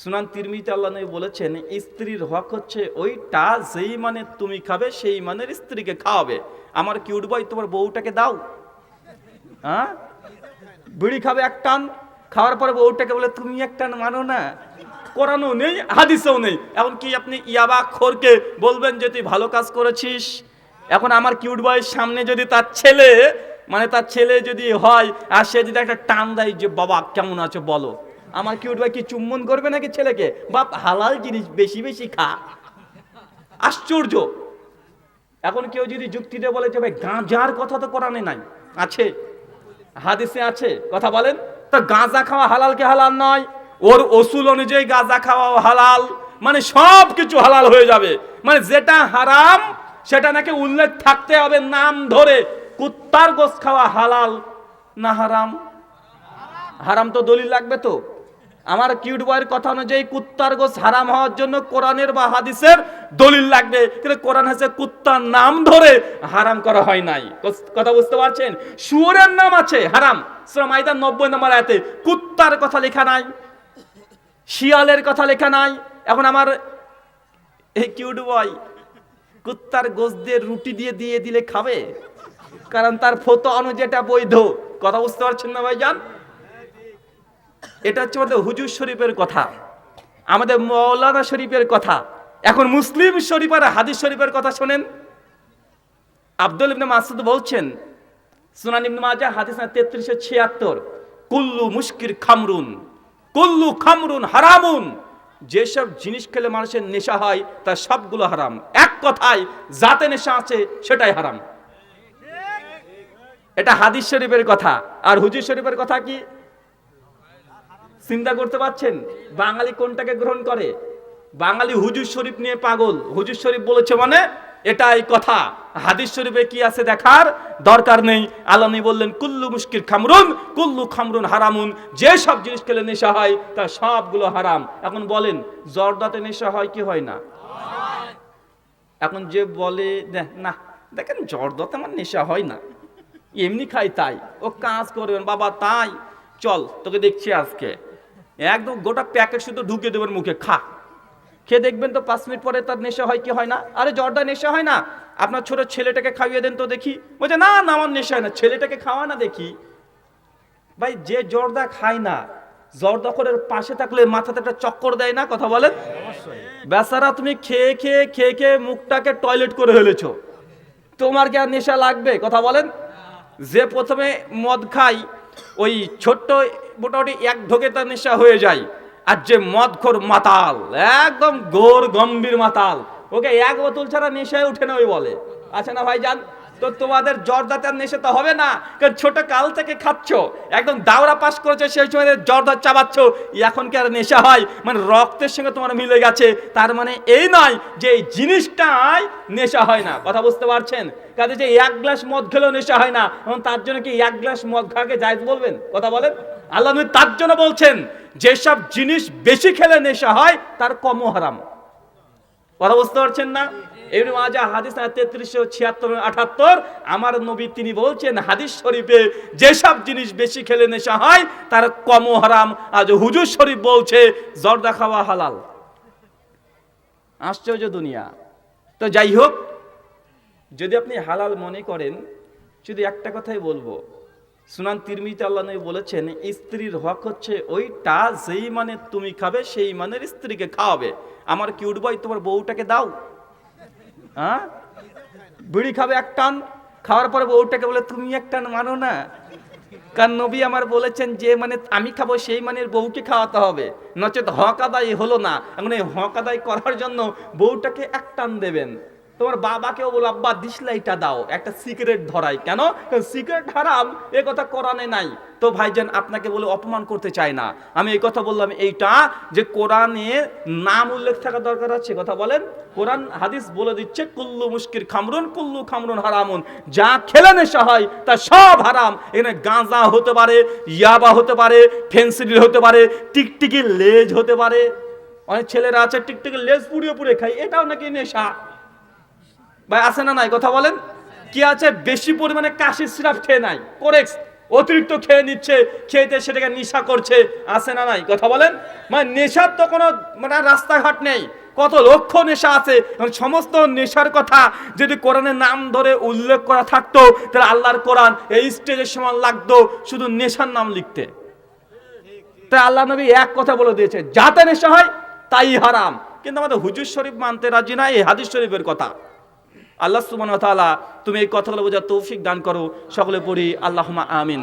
সুনান তিরমিতে আল্লাহ নবী বলেছেন, স্ত্রীর হক হচ্ছে ওইটা, যেই মানে তুমি খাবে, সেই মানের স্ত্রীকে খাওয়াবে। আমার কিউট বয় তোমার বউটাকে দাও। হ্যাঁ? বিড়ি খাবে এক টান, খাওয়ার পরে বউটাকে বলে, তুমি এক টান মানো না। কোরআনও নেই, হাদিসেও নেই। এখন কি আপনি ইয়াবা খোরকে বলবেন, যে তুই ভালো কাজ করেছিস। এখন আমার কিউট বয়ের সামনে যদি তার ছেলে মানে তার ছেলে যদি হয়, আর সে যদি একটা টান দেয়, যে বাবা কেমন আছো বলো। আমার কিউট ভাই কি চুম্বন করবে নাকি ছেলেকে? বাপ, হালাল জিনিস বেশি বেশি খা। আশ্চর্য। এখন কেউ যদি যুক্তি দিয়ে বলে যে ভাই, গাঁজার কথা তো কোরআনে নাই, আছে, হাদিসে আছে, কথা বলেন? তো গাঁজা খাওয়া হালাল কি হালাল নয়? ওর ওসুল অনুযায়ী গাঁজা খাওয়া হালাল। মানে সব কিছু হালাল হয়ে যাবে। মানে যেটা হারাম, সেটা নাকি উল্লেখ থাকতে হবে নাম ধরে। কুত্তার গোস খাওয়া হালাল না হারাম? হারাম তো দলিল লাগবে তো। আমার কিউট বয়ের কথা অনুযায়ী কুত্তার গোস হারাম হওয়ার জন্য কোরআনের বা হাদিসের দলিল লাগবে। কিন্তু কোরআন হাসে কুত্তার নাম ধরে হারাম করা হয় নাই। কথা বুঝতে পারছেন? শুয়োরের নাম আছে, হারাম। সুরা মাইদার নব্বই নম্বর আয়াতে কুত্তার কথা লেখা নাই, শিয়ালের কথা লেখা নাই। এখন আমার এই কিউট বয় কুত্তার গোস দিয়ে রুটি দিয়ে দিয়ে দিলে খাবে? কারণ তার ফটো অনুযায়ীটা বৈধ। কথা বুঝতে পারছেন না ভাই ভাইজান? এটা হচ্ছে আমাদের হুজুর শরীফের কথা, আমাদের মৌলানা শরীফের কথা। এখন মুসলিম শরীফ আর হাদিস শরীফের কথা শোনেন। আব্দুল ইবনে মাসুদ বলছেন, সুনান ইবনে মাজাহ, হাদিস তেত্রিশশো ছিয়াত্তর, কুল্লু মুশকির খামরুন, কুল্লু খামরুন হারামুন। যেসব জিনিস খেলে মানুষের নেশা হয়, তার সবগুলো হারাম। এক কথায়, যাতে নেশা আছে, সেটাই হারাম। এটা হাদিস শরীফের কথা। আর হুজুর শরীফের কথা কি? চিন্তা করতে পারছেন? বাঙালি কোনটাকে গ্রহণ করে? বাঙালি হুজুর শরীফ নিয়ে পাগল। হুজুর শরীফ বলেছে মানে এটাই কথা। হাদিস শরীফে কি আছে দেখার? দরকার নেই। আলামী বললেন, কুল্লু মুশকির খামরুন, কুল্লু খামরুন হারামুন। যে সব জিনিস খেলে নেশা হয় তা সবগুলো হারাম। এখন বলেন, জর্দাতে নেশা হয় কি হয় না? এখন যে বলে, না দেখেন জর্দাতে আমার নেশা হয় না। এমনি খাই তাই। ও কাজ করবেন বাবা তাই। চল, তোকে দেখছি আজকে। একদম গোটা প্যাকেট শুধু ঢুকে দেবেন মুখে খা। খেয়ে দেখবেন তো পাঁচ মিনিট পরে তার নেশা হয় কি হয় না? আরে জর্দা নেশা হয় না? আপনার ছোট ছেলেটাকে খাইয়ে দেন তো দেখি। বলছে না না আমার নেশা হয় না। ছেলেটাকে খাওয়া না দেখি। ভাই যে জর্দা খায় না জর্দাখরের পাশে থাকলে মাথাতে একটা চক্কর দেয় না? কথা বলেন? বেচারা তুমি খেয়ে খেয়ে খেয়ে খেয়ে মুখটাকে টয়লেট করে ফেলেছো। তোমার কি আর নেশা লাগবে? কথা বলেন? যে প্রথমে মদ খাই ওই ছোট্ট মোটামুটি এক ঢোকে তার নেশা হয়ে যায়। আর যে মদখোর মাতাল, একদম গোর গম্ভীর মাতাল, ওকে এক বোতল ছাড়া নেশায় উঠে না ওই বলে। আছে না ভাই জান তো তোমাদের জর্দাতে নেশা তো হবে না, কারণ ছোট কাল থেকে খাচ্ছ, একদম দাওরা পাস করেছে, সেই সময় জর্দা চাবাচ্ছ, এখন কি আর নেশা হয়? মানে রক্তের সঙ্গে তোমার মিলে গেছে, তার মানে এই নয় যে এই জিনিসটাই নেশা হয় না। কথা বুঝতে পারছেন? কাজে যে এক গ্লাস মদ খেলেও নেশা হয় না এবং তার জন্য কি এক গ্লাস মদ খাওয়াকে জায়জ বলবেন? কথা বলেন? আল্লাহ তার জন্য বলছেন, যেসব জিনিস বেশি খেলে নেশা হয়, তার কমও হারাম কথা বুঝতে পারছেন না? এমনি মাজা হাদিস তেত্রিশশো ছিয়াত্তর আঠাত্তর আমার নবী তিনি বলছেন, হাদিস শরীফে যেসব জিনিস বেশি খেলে নেশা হয়, তার কম হারাম। আজ হুজুর শরীফ বলছে, জর্দা খাওয়া হালাল। আশ্চর্য দুনিয়া। তো যাই হোক, যদি আপনি হালাল মনে করেন, শুধু একটা কথাই বলব। সুনান তিরমিতে আল্লাহ নবী বলেছেন, স্ত্রীর হক হচ্ছে ওইটা, যেই মানে তুমি খাবে, সেই মানের স্ত্রীকে খাওয়াবে। আমার কিউট বয় তোমার বউটাকে দাও। হ্যাঁ? বিড়ি খাবে এক টান, খাওয়ার পরে বউটাকে বলে, তুমি এক টান মানো না। কারণ নবী আমার বলেছেন যে মানে আমি খাব সেই মানের বউকে খাওয়াতে হবে। নচেত হক আদায় হলো না। এখন এই হক আদায় করার জন্য বউটাকে এক টান দেবেন। তোমার বাবাকেও বলো, আব্বা, দিসলাইটা দাও, একটা সিগারেট ধরাই। কেন? সিগারেট হারাম, এ কথা কোরআনে নাই। তো ভাইজান আপনাকে বলে, অপমান করতে চাই না। আমি এই কথা বললাম, এইটা যে কোরআনে নাম উল্লেখ থাকা দরকার আছে, কথা বলেন। কোরআন হাদিস বলে দিচ্ছে, কুল্লু মুশকির খামরুন, কুল্লু খামরুন হারামুন। যা খেলে নেশা হয়, তা সব হারাম। এখানে গাঁজা হতে পারে, ইয়াবা হতে পারে, ফেন্সিডিল হতে পারে, টিকটিকি লেজ হতে পারে। অনেক ছেলেরা আছে, টিকটিকি লেজ পুড়িয়ে পুড়িয়ে খায়, এটাও নাকি নেশা। ভাই, আছে না নাই? কথা বলেন? কি আছে? বেশি পরিমাণে কাশির সিরাপ খেয়ে নাই। কোরেক্স অতিরিক্ত খেয়ে নিচ্ছে খেতে সেটাকে নেশা করছে, আছে না নাই? কথা বলেন? মানে নেশার তো কোনো মানে রাস্তাঘাট নেই। কত লক্ষ নেশা আছে। এবং সমস্ত নেশার কথা যদি কোরআনের নাম ধরে উল্লেখ করা থাকতো, তাহলে আল্লাহর কোরআন এই স্টেজের সময় লাগতো, শুধু নেশার নাম লিখতে। তাই আল্লাহ নবী এক কথা বলে দিয়েছে, যাতে নেশা হয়, তাই হারাম। কিন্তু আমাদের হুজুর শরীফ মানতে রাজি না এই হাদিস শরীফের কথা। আল্লাহ সুবহানাহু তালা তুমি এই কথাগুলো বোঝার তৌফিক দান করো। সকলে পড়ি আল্লাহমা আমিন।